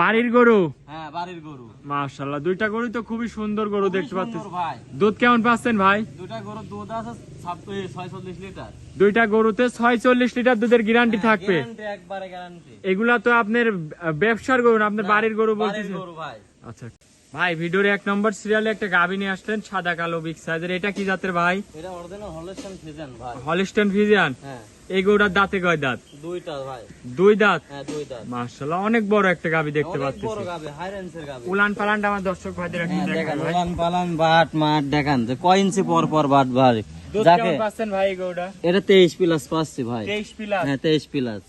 বাড়ির গরু হ্যাঁ বাড়ির গরু। মাশাল্লাহ দুইটা গরু তো খুবই সুন্দর গরু দেখতে পাচ্ছেন দুধ কেমন পাচ্ছেন ভাই? দুইটা দুধ আছে লিটার। দুইটা গরুতে ছয় চল্লিশ লিটার দুধের গ্যারান্টি থাকবে। একবারে গ্যারান্টি এগুলা তো আপনার ব্যবসার গরু আপনার বাড়ির গরু বলতেছেন আচ্ছা। ভাই ভিডিওর এক নম্বর সিরিয়ালে একটা গাভী নিয়ে আসলেন সাদা কালো বিগ সাইজের এটা কি জাতের ভাই? এটা অরিজিনাল ফিজিয়ান ভাই। হলিস্টন ফিজিয়ান হ্যাঁ। এই গরুটার দাঁতে কয় দাঁত? দুইটা ভাই। দুই দাঁত? হ্যাঁ দুই দাঁত। মার্শাল্লাহ অনেক বড় একটা গাভী দেখতে পাচ্ছি। বড় গাবে হাই রেঞ্জের গাবে। উলান পালানটা আমার দর্শক ভাইদের একটু হ্যাঁ, দেখান উলান পালান বাট মাঠ দেখান যে কয় ইঞ্চি পর পর বাট ভাই। যাকে পাচ্ছেন ভাই গরুটা? এটা তেইশ প্লাস পাচ্ছি ভাই। তেইশ পিলার হ্যাঁ তেইশ প্লাস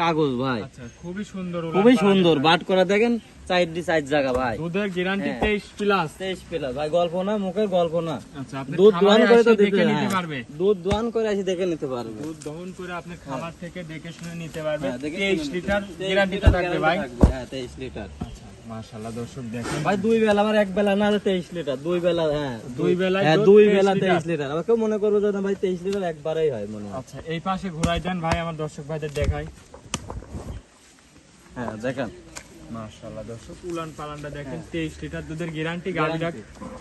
কাগজ ভাই। আচ্ছা খুবই সুন্দর খুবই সুন্দর বাট করা দেখেন সাইড ডি জায়গা ভাই। দুধের গ্যারান্টি হ্যাঁ। তেইশ প্লাস তেইশ প্লাস ভাই গল্প না মুখের গল্প না। আচ্ছা আপনি দুধ দোয়ান করে তো দেখে নিতে হ্যাঁ। পারবে। দুধ দোয়ান করে আসি দেখে নিতে পারবে। দুধ দহন করে আপনি খামার থেকে দেখে শুনে নিতে পারবে। হ্যাঁ, লিটার 23 থাকবে ভাই। হ্যাঁ লিটার আচ্ছা মাশাআল্লাহ দর্শক দেখেন। ভাই দুই বেলা আমার এক বেলা না তেইশ লিটার দুই বেলা হ্যাঁ। দুই হ্যাঁ বেলা লিটার। তেইশ লিটার আবার মনে করব যে ভাই তেইশ লিটার একবারেই হয় মনে হয়। আচ্ছা এই পাশে ঘোরাই দেন ভাই আমার দর্শক ভাইদের দেখাই। হ্যাঁ দেখেন। মাশাআল্লাহ দর্শক উলান পালানটা দেখেন 23 লিটার দুধের গ্যারান্টি গাড়িটা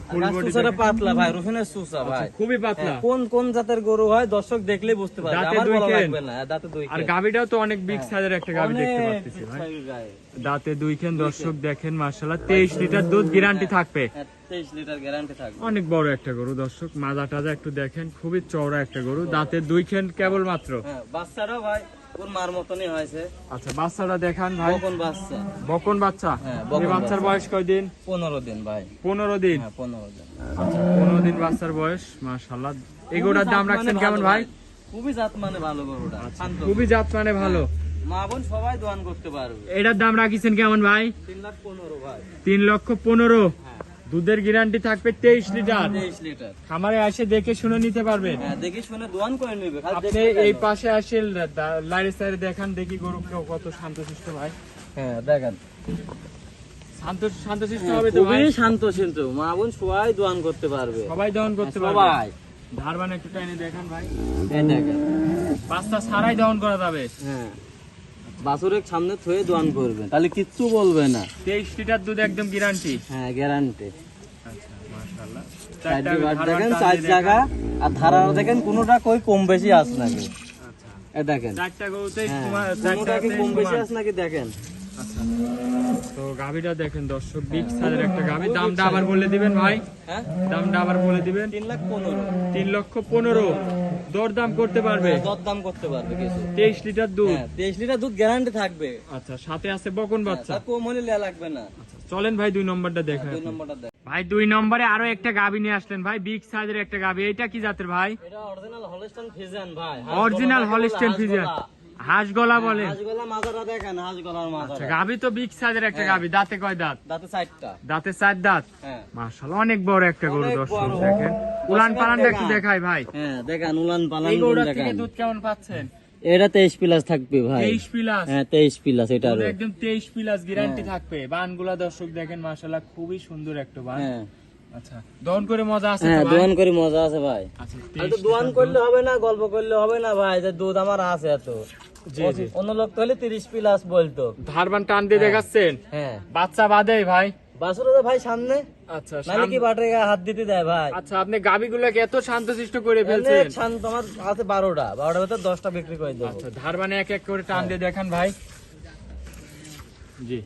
ফুল বডি পাতলা ভাই রসুনের সুসা ভাই। খুবই পাতলা। হ্যাঁ, কোন কোন জাতের গরু হয় দর্শক দেখলেই বুঝতে পারবে। দাঁতে আমার দুই বলা লাগবে না হ্যাঁ, দাঁতে দুই আর গাবিটাও তো অনেক বিগ সাইজের একটা গাবি দেখতে পাচ্ছি ভাই। দাঁতে দুই খেন দর্শক দেখেন মাশাআল্লাহ 23 লিটার দুধ গ্যারান্টি থাকবে। তেইশ অনেক বড় একটা গরু দর্শক মাজা টাজা একটু দেখেন খুবই চওড়া একটা গরু দাঁতে দুই খেন কেবল মাত্র ভাই কোন মার মতনই হয়েছে। আচ্ছা বাচ্চাটা দেখান ভাই। কখন বাচ্চা। বকন বাচ্চা? হ্যাঁ, বাচ্চার বয়স কয়দিন পনেরো দিন ভাই। পনেরো দিন? হ্যাঁ পনেরো দিন। আচ্ছা পনেরো দিন বাচ্চার বয়স মাশাল্লাহ এগুলোর দাম খুবই রাখছেন জাত কেমন মানে ভাই। ভালো খুবই জাত মানে ভালো গরুটা খুবই জাত মানে ভালো মা বোন সবাই দোয়ান করতে পারবে। এটার দাম রাখিছেন কেমন ভাই? তিন লাখ পনেরো ভাই। তিন লক্ষ পনেরো। হ্যাঁ। দুধের গ্যারান্টি থাকবে তেইশ লিটার। তেইশ লিটার। খামারে এসে দেখে শুনে নিতে পারবেন। হ্যাঁ শুনে দোয়ান করে নিবে। আপনি এই পাশে আসে লাইরে সাইডে দেখান দেখি গরু কত শান্তশিষ্ট ভাই। হ্যাঁ দেখেন। শান্ত শান্তশিষ্ট হবে তো ভাই? খুবই শান্ত মা বোন সবাই দোয়ান করতে পারবে। সবাই দহন করতে পারবে। সবাই ধারবান একটু টাইনে দেখান ভাই। দেখেন। পাঁচটা ছাড়াই দহন করা যাবে। হ্যাঁ। বাছুরের সামনে থয়ে দোয়ান করবেন তাহলে কিচ্ছু বলবে না। তেইশ লিটার দুধ একদম গ্যারান্টি হ্যাঁ গ্যারান্টি আচ্ছা মাশাআল্লাহ। চারটি দেখেন চার জায়গা আর ধারা দেখেন কোনোটা কই কম বেশি আস নাকি? আচ্ছা। দেখেন। হ্যাঁ, তোমার কোনোটা কি কম বেশি আস নাকি দেখেন? তো গাভিটা দেখেন দর্শক বিগ সাইজের একটা গাভি। দামটা আবার বলে দিবেন ভাই। হ্যাঁ? দামটা আবার বলে দিবেন। তিন লাখ পনেরো। তিন লক্ষ পনেরো। দরদাম করতে পারবে? দরদাম করতে পারবে কিছু। তেইশ লিটার দুধ? হ্যাঁ তেইশ লিটার দুধ গ্যারান্টি থাকবে। আচ্ছা সাথে আছে বকন বাচ্চা? তার কম হলে লাগবে না। আচ্ছা, চলেন ভাই দুই নম্বরটা দেখেন। দুই নম্বরটা দেখ ভাই দুই নম্বরে আরও একটা গাবি নিয়ে আসলেন ভাই বিগ সাইজের একটা গাবি। এটা কি জাতের ভাই? এটা অরিজিনাল হলস্টাইন ফিজিয়ান ভাই অরিজিনাল হলিস্টেন ফিজিয়ান হাঁস গলা বলেন হাঁসগলা মাজারা দেখেন হাঁসগলার আচ্ছা মাজারা তো বিগ সাইজের একটা গাভি দাঁতে কয় দাঁত? দাঁতে চারটা। দাঁতে চার দাঁত? হ্যাঁ। মাশাআল্লাহ অনেক বড় একটা গরু অনেক দর্শক দেখেন। উলান পালানটা একটু। দেখাই ভাই। হ্যাঁ দেখেন উলান পালান এই গরুটার থেকে দুধ কেমন পাচ্ছেন? এটা তেইশ প্লাস থাকবে ভাই। তেইশ প্লাস হ্যাঁ তেইশ প্লাস এটারও একদম তেইশ প্লাস গ্যারান্টি থাকবে। বানগুলা দর্শক দেখেন মাশাআল্লাহ খুবই সুন্দর একটা বান। হ্যাঁ। আচ্ছা দহন করে মজা আছে হ্যাঁ তো করে মজা আছে ভাই। আচ্ছা তো 23 করলে হবে না গল্প করলে হবে না ভাই যে দুধ আমার আছে এত। জি, জি। অন্য লোক তো হলে তিরিশ প্লাস বলতো। ধারবান টান দিয়ে দেখাচ্ছেন? হ্যাঁ। বাচ্চা বাদে ভাই? বাসুর ভাই সামনে। আচ্ছা নালে কি শান্ত- বাটে হাত দিতে দেয় ভাই? আচ্ছা আপনি গাবিগুলোকে এত শান্তশিষ্ট করে ফেলছেন। শান্ত আমার আছে বারোটা বারোটার ভিতর দশটা বিক্রি করে দেবো। আচ্ছা ধারবানে এক এক করে টান দিয়ে দেখান ভাই। জি।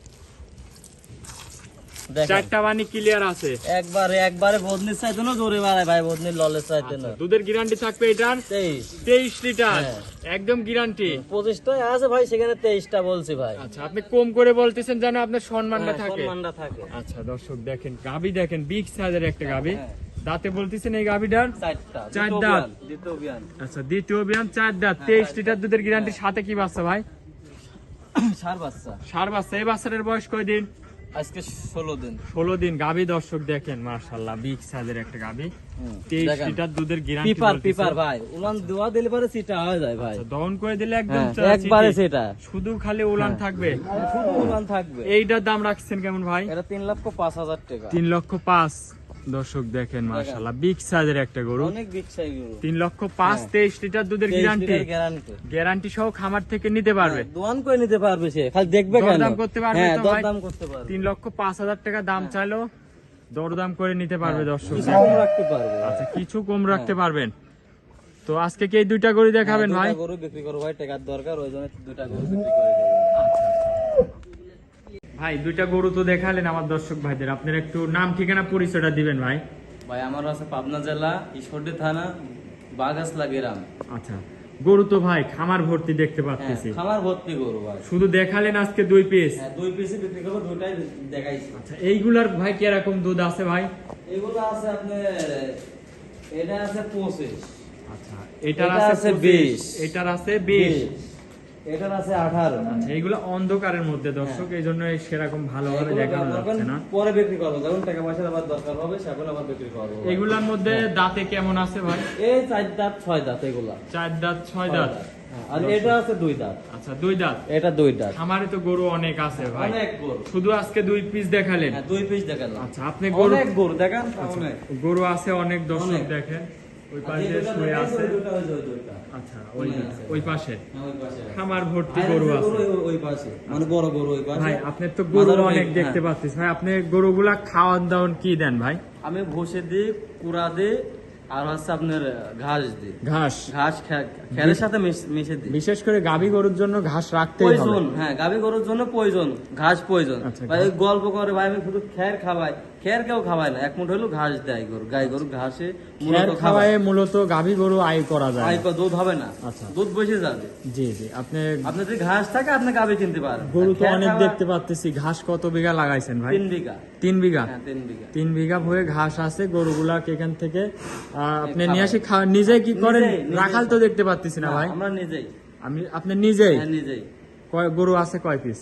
চারটা বানি ক্লিয়ার আছে। একবারে একবারে বদনির চাইতে না জোরে বাড়ায় ভাই বদনির ললের চাইতে না। দুধের গ্যারান্টি থাকবে এটার? তেইশ। তেইশ লিটার। হ্যাঁ। একদম গ্যারান্টি পঁচিশটাই আছে ভাই সেখানে তেইশটা বলছি ভাই। আচ্ছা আপনি কম করে বলতেছেন যেন আপনার সম্মানটা হ্যাঁ, থাকে। সম্মানটা থাকে। আচ্ছা দর্শক দেখেন গাবি দেখেন বিগ সাইজের একটা গাবি হ্যাঁ। দাঁতে বলতেছেন এই চার দাঁত। আচ্ছা দ্বিতীয় বিয়ান চার দাঁত। হ্যাঁ, তেইশ লিটার দুধের গ্যারান্টির সাথে কি বাচ্চা ভাই? সার বাচ্চা। সার বাচ্চা এই বাচ্চাটার বয়স কয়দিন? আজকে ষোলো দিন। ষোলো দিন গাবি দর্শক দেখেন মার্শাল্লাহ বিগ সাইজের একটা গাবি তেইশ। লিটার দুধের গ্যারান্টি পিপার পিপার ভাই। উলান দোয়া দিলে পরে সেটা হয়ে যায় ভাই। দহন করে দিলে একদম হ্যাঁ, একবারে সেটা। শুধু খালি উলান থাকবে? শুধু উলান থাকবে। এইটার দাম রাখছেন কেমন ভাই? এটা তিন লক্ষ পাঁচ হাজার টাকা। তিন লক্ষ পাঁচ। দর্শক দেখেন মাশাল্লাহ বিগ সাইজের একটা গরু। অনেক লক্ষ পাঁচ হ্যাঁ। তেইশ লিটার দুধের গ্যারান্টি গ্যারান্টি সহ খামার থেকে নিতে পারবে। দোয়ান করে নিতে পারবে সে। খালি দেখবে কেন? করতে পারবে হ্যাঁ তো ভাই? দরদাম করতে পারবে। তিন লক্ষ পাঁচ হাজার টাকা দাম চাইলো। দরদাম করে নিতে পারবে দর্শক। কিছু কম রাখতে পারবে। আচ্ছা কিছু কম রাখতে পারবেন। তো আজকে কি এই দুইটা গরু দেখাবেন হ্যাঁ, ভাই? গরু বিক্রি করব। ভাই টাকার দরকার ওই জন্য গরু বিক্রি করে দেবো। ভাই দুইটা গরু তো দেখালেন আমার দর্শক ভাইদের। আপনার একটু নাম ঠিকানা পরিচয়টা দিবেন ভাই। ভাই আমার আছে পাবনা জেলা ঈশ্বরদী থানা বাগাসলা গ্রাম। আচ্ছা গরু তো ভাই খামার ভর্তি দেখতে হ্যাঁ, পাচ্ছি খামার ভর্তি গরু ভাই। শুধু দেখালেন আজকে দুই পিস হ্যাঁ দুই পিসে বিক্রি করব দুইটাই দেখাইছি। আচ্ছা এইগুলার ভাই কীরকম দুধ আছে ভাই? এগুলো আছে আপনার এটা আছে পঁচিশ। আচ্ছা এটার আছে আছে 20 20 এটার আছে বিশ। এটার আছে আঠারো। আচ্ছা এইগুলো অন্ধকারের মধ্যে দর্শক এই জন্য সেরকম ভালোভাবে দেখানো যাচ্ছে না। পরে বিক্রি করব যখন টাকা পয়সার আবার দরকার হবে সেগুলো আবার বিক্রি করব। এগুলার মধ্যে দাঁতে কেমন আছে ভাই? এই চার দাঁত ছয় দাঁত এগুলা। চার দাঁত ছয় দাঁত? হ্যাঁ, আর এটা আছে দুই দাঁত। আচ্ছা দুই দাঁত? এটা দুই দাঁত। তো গরু অনেক আছে ভাই। অনেক গরু। শুধু আজকে দুই পিস দেখালেন? হ্যাঁ দুই পিস দেখালাম। আচ্ছা আপনি গরু অনেক গরু দেখান গরু আছে অনেক দর্শক দেখেন। ওই পাশে শুয়ে আছে। ওই দুটো, ওই যে ওই দুইটা। আচ্ছা। ওই ওই পাশে ওই পাশে। আছে। খামার ভর্তি গরু আছে। ওই- ওই পাশে মানে বড় গরু ওই পাশে। ভাই আপনার তো গরু অনেক দেখতে। পাচ্ছিস। ভাই আপনি গরুগুলা খাওয়ান দাওয়ান কি দেন ভাই? আমি ভুসে দিই কুড়া দিই আর হচ্ছে আপনার ঘাস দিই। ঘাস? ঘাস সাথে মিশ- দিই। বিশেষ করে গাভী গরুর জন্য ঘাস রাখতেই হবে। প্রয়োজন হ্যাঁ গাভী গরুর জন্য প্রয়োজন ঘাস প্রয়োজন। আচ্ছা, ভাই গল্প করে ভাই আমি শুধু খের খাওয়াই। খের কেউ খাওয়ায় না এক মুঠ হলো ঘাস দেয় গরু গাই গরু ঘাসে মূলত খের খাওয়ায়। মূলত গাভী গরু আয় করা যায়। কো দুধ হবে না আচ্ছা। দুধ বসে যাবে। জি জি আপনি আপনি যদি ঘাস থাকে আপনি গাভী কিনতে পারেন। গরু তো অনেক দেখতে পাচ্তেছি ঘাস কত বিঘা লাগাইছেন ভাই? তিন বিঘা। তিন বিঘা? হ্যাঁ তিন বিঘা। তিন বিঘা ভয়ে ঘাস আছে গরুগুলা এখান থেকে আপনি নিয়ে আসি নিজে কি করেন। রাখাল তো দেখতে পাচ্ছি না না, ভাই। আমরা নিজেই। আমি আপনি নিজেই? হ্যাঁ নিজেই। কয়- গরু আছে কয় পিস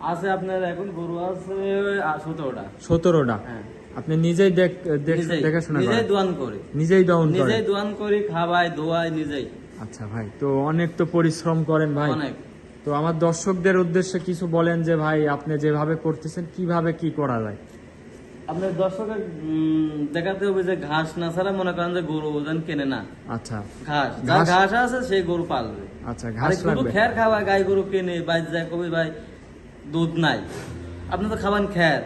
আছে আপনার এখন গরু আছে সতেরোটা। সতেরোটা? হ্যাঁ। আপনি নিজেই দেখ- নিজেই দেখাশোনা নিজেই দোয়ান করি। নিজেই দোয়ান করি খাওয়াই দোয়াই নিজেই। আচ্ছা ভাই তো অনেক তো পরিশ্রম করেন ভাই। অনেক। তো আমার দর্শকদের উদ্দেশ্যে কিছু বলেন যে ভাই আপনি যেভাবে করতেছেন কীভাবে কি করা যায়? আপনার দর্শকের দেখাতে হবে যে ঘাস না ছাড়া মনে করেন যে গরু ওজন কেনে না। আচ্ছা। ঘাস যার ঘাস- আছে সেই গরু পালবে। আচ্ছা ঘাস লাগবে। খ্যার খাওয়া গাই গরু কেনে বাইরে যায় কবি ভাই দুধ নাই। আপনি তো খাবেন খ্যার।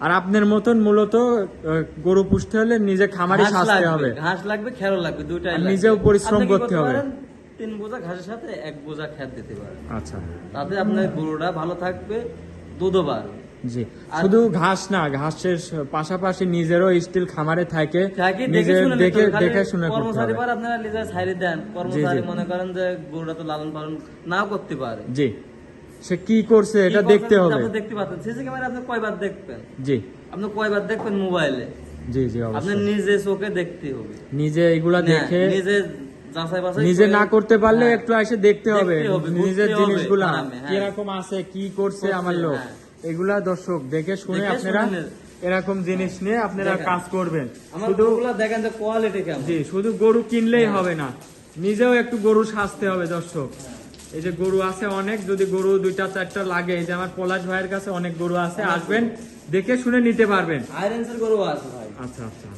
আর আপনার মতন মূলত গরু পুষতে হলে নিজে খামারি সাজতে হবে। ঘাস লাগবে খেরও লাগবে দুইটাই আর নিজেও পরিশ্রম করতে হবে। তিন বোঝা ঘাসের সাথে এক বোঝা খ্যার দিতে পারেন। আচ্ছা। তাতে আপনার গরুটা ভালো থাকবে দুধও বাড়বে। জি। শুধু ঘাস না ঘাসের পাশাপাশি নিজেরও স্টিল খামারে থাকে। দেখে নিজের দেখে শুনে করতে হবে। আপনারা নিজের সাইডে দেন। কর্মচারী মনে করেন যে গরুটা তো লালন পালন নাও করতে পারে। জি। সে কি করছে এটা দেখতে হবে। আপনি দেখতে পাচ্ছেন। সিসি ক্যামেরা আপনি কয়বার দেখবেন? জি। আপনি কয়বার দেখবেন মোবাইলে? জি জি আপনি নিজে চোখে দেখতে হবে। নিজে এগুলা দেখে নিজে নিজে না করতে পারলে হ্যাঁ, একটু এসে দেখতে হবে। নিজের জিনিসগুলা হ্যাঁ। কীরকম আছে কি করছে আমার লোক। হ্যাঁ। এগুলা দর্শক দেখে শুনে আপনারা এরকম জিনিস নিয়ে আপনারা কাজ করবেন। শুধু দেখেন যে কোয়ালিটি জি শুধু গরু কিনলেই হ্যাঁ। হবে না। নিজেও একটু গরু সাজতে হবে দর্শক। এই যে গরু আছে অনেক যদি গরু দুইটা চারটা লাগে এই যে আমার পলাশ ভাইয়ের কাছে অনেক গরু আছে আসবেন দেখে শুনে নিতে পারবেন। আয়রন্সের গরু আছে ভাই। আচ্ছা আচ্ছা।